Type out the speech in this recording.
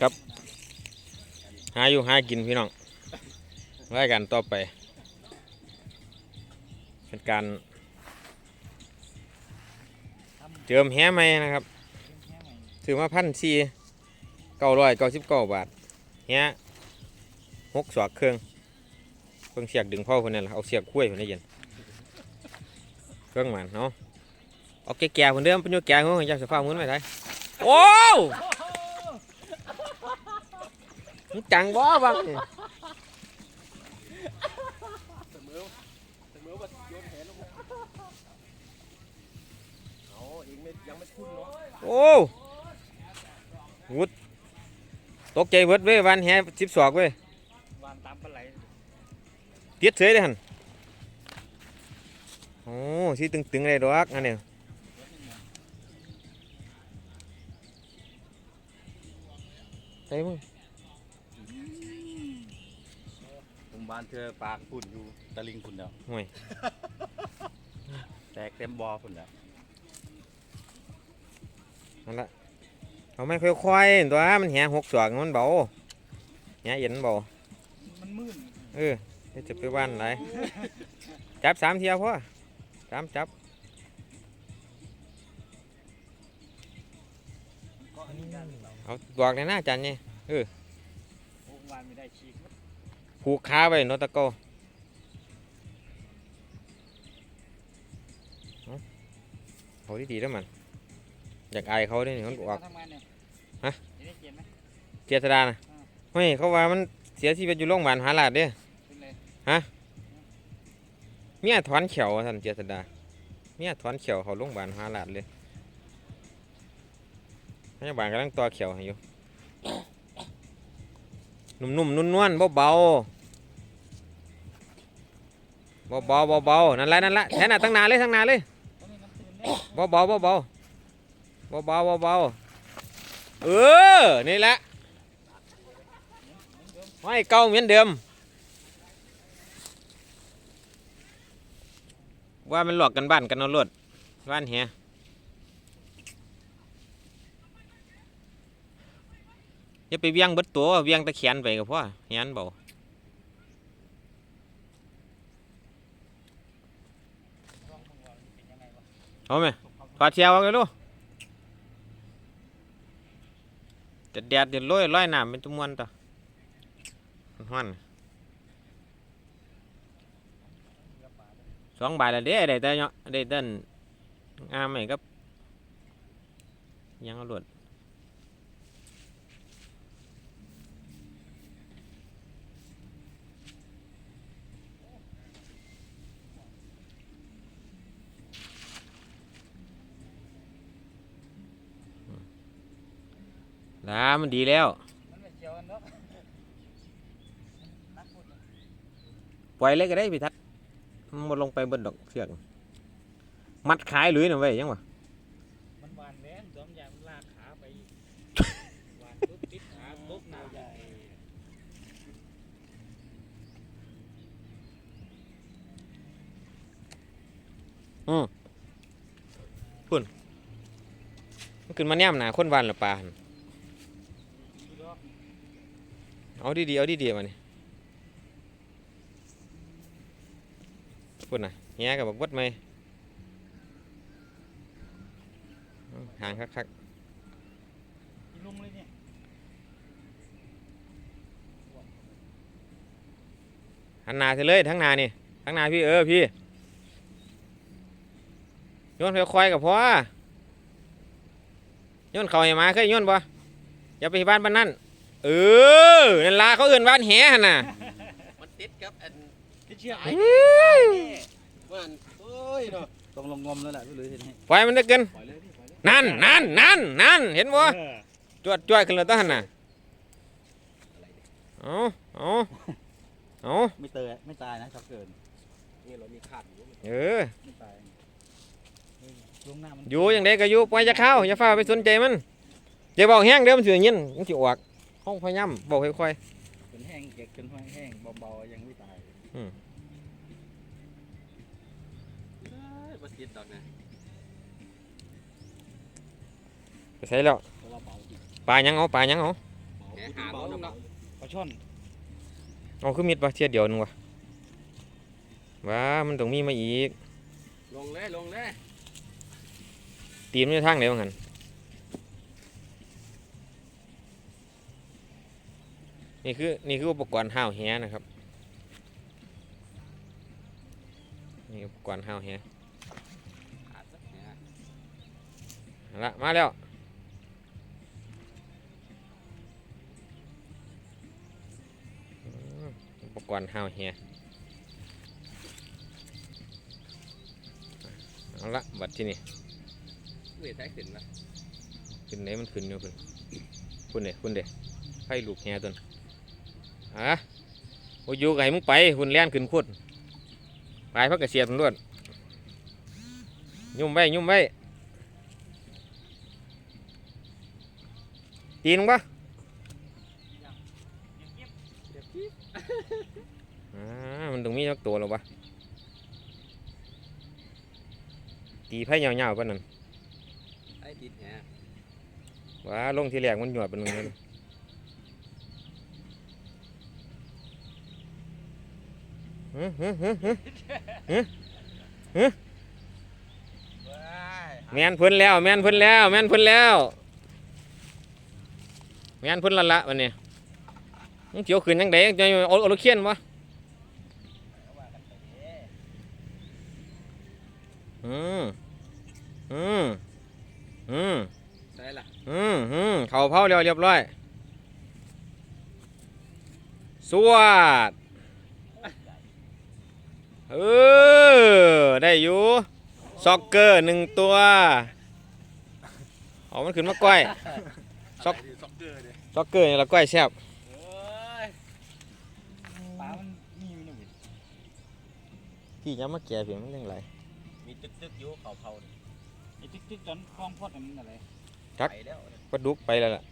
ครับ หาอยู่หากินพี่น้องรายการต่อไป เป็นการเจิมแหไหมนะครับถือมาพันสี่เก้าร้อยเก้าสิบเก้าบาทแหหกสอกเครื่องเพิ่งเสียกดึงพ่อคนนั้นละเอาเสียกคุ้ยคนนี้เย็นเครื่องมันเนาะเอาแก่ๆคนเดิมเป็นโยแก่ของอยากจะฟ้ามือไหมไทยโอ้ว มันจังบ่บ้างนี่เสมอเสมอว่าโยนแหลงมาเอาเองไม่ยังไม่คุ้นเนาะโอ้วุดตกใจเบิดเว้ยวันแหสิบสอกเว้ยวานตามปลาไหลติดเสยเลยหันโอ้สิตึงๆเลยดอกอันเนี้ยใส่มึง มบานเธอปากฝุ่นอยู่ตะลิงฝุ่นแล้วห่วยแตกเต็มบอฝุ่นแล้วนั่นละเอาไม่ค่อยๆตัวมันแหหกสอกมันเบาแหเย็นเบามันมืดเออเดี๋ยวจะไปบ้านไหนจับสามเที่ยวพ่อสามจับก็อันนี้ได้หรือเปล่าเอาบอกในหน้าจันนี่โอ้วานไม่ได้ฉีก ผูกขาไว้โนตะโกเอาเอาดีๆแล้วมัน อยากอายเขาด้วยนี่มันบอกทำงานเนี่ยฮะจะได้เขียนไหมเจษดานะอ่าเฮ้ยเขาว่ามันเสียชีวิตอยู่โรงพยาบาลมหาราชเด้อเป็นเลยเมียถอนเขียวท่านเจษดาเมียถอนเขียวเขาโรงพยาบาลมหาราชเลยพยาบาลกำลังต่อเขียวให้อยู่ นุ่มๆนุ่นๆเบาๆเบาๆเบาๆนั่นแหละนั่นแหละแค่นั้นตั้งนานเลยตั้งนานเลยเบาๆเบาๆเบาๆเบาๆเออนี่แหละไม่เก่าเหมือนเดิมว่ามันหลอกกันบ้านกันเอาลวดบ้านเฮีย อย่าไปเวียงเบิดตัวเวียงตะแขนไปกับพ่อเฮียนเบาลองมึงว่ามันเป็นยังไงวะเอาไหมถอดเชียวเอาไปดูจะแดดเดี๋ยวลอยลอยน้ำเป็นจำนวนต่อห้อนสองบาทละเด้ได้แต่เนาะได้แต่นงามไหมครับยังเอาหลวด ลามันดีแล้วปล่อยเลยก็ได้พี่ทัดมันลงไปบนดอกเสือกมัดขายหรือน่ะเว้ยยังวะมันวานแรงดอมยางมันลากขาไปวานปุ๊บติดขาปุ๊บหนาใหญ่อืมันขึ้นมาแนมหนาคนวานละปลาหั่น ดูดอก เอาดีๆเอาดีๆมานี่พุ่นน่ะแง่กับบักวัดไหมเอาห่างคักอีลุงเลยเนี่ยๆหันหน้าเสเลยทั้งหน้านี่ทั้งหน้าพี่เออพี่โยนค่อยๆกับพ่อโยนเขาให้หมาเคยโยนบ่อย่าไปบ้านบ้านนั่น เออนั่นลาเขาเอื่นบ้านแหหั่นน่ะ มันติดครับอันติดเชือกไอ้มันโอ้ยเนาะต้องลงงมแล้วแหละพี่ลุยเห็นให้ปล่อยมันได้เกิน ปล่อยเลยพี่ปล่อยเลยนั่นนั่นนั่นนั่นเห็นบ่เออจวดจวดขึ้นเลยต้นน่ะเอาเอาเอาไม่เตยไม่ตายนะชอบเกินนี่เรามีขาดอยู่เออไม่ตายลงหน้ามันอยู่อย่างใดก็อยู่ปล่อยจะเข้าอย่าฟ้าไปสนใจมันอย่าบอกแห้งเดี๋ยวมันเสียเงินมันสิออก ห้องพยายามบอกค่อยจนแห้งเก็บจนแห้งเบาๆยังไม่ตายอืมเอ้ยบ่ติดดอกนะๆไปใส่แล้วเพราะว่าเบาจริงปลายังเอาปลายังเอาแหหาบ่เนาะปลาช่อนเอาคือมิดวะเทียเดียวนึงวะว้ามันต้องมีมาอีกลงเลยลงเลยตีมนอยู่ทางไหนบ้างหัน นี่คือนี่คืออุปกรณ์ห้าวแหนะครับนี่อุปกรณ์ห้าวแหหาสักแหเอาละมาแล้วอืมอุปกรณ์ห้าวแหเอาละบัดที่นี่เวทได้ขึ้นละขึ้นไหนมันขึ้นอยู่ขึ้นคุณเด้คุณเด้ไฟลูกแหตัวนั้น อะโอ้ยอยู่ไงมึงไปคุณแล่นขึ้นคุดไปพักกระเสียดมันล้วนยุ่มไว้ยุ่มไว้ตีนมึงปะอ่ามันต้องมีสักตัวหรอวะตีไพ่ยาวๆปะนั่นไอ้ติดแหว้าลงที่แรกมันหยวดเป็นหนึ่งเล ยฮึฮึฮึฮึแมนเพิ่นแล้ว แมนเพิ่นแล้ว แมนเพิ่นแล้ว แมนเพิ่นละละวันนี้มึงเจียวขึ้นยังไงจะเอาเอาลูกเขียนวะอืมอืมอืมใช่ล่ะอืมอืมเขาเผาเรียบเรียบร้อยสวัสด เออ ได้อยู่ซ็อกเกอร์หนึ่งตัวเอามันขึ้นมาก้อยซ็อกซ็อกเกอร์เนี่ยซ็อกเกอร์นี่ละก้อยแซ่บเอ้ยปลามันมีอยู่นี่เว้ยพี่ย้ำมาแก่เพียงมันเรื่องไรมีตึกตึกอยู่เขาเผาไอ้ติ๊กติ๊กตอนคลองพอดอันนั้นอะไรครับไปแล้วปลาดุกไปแล้วล่ะ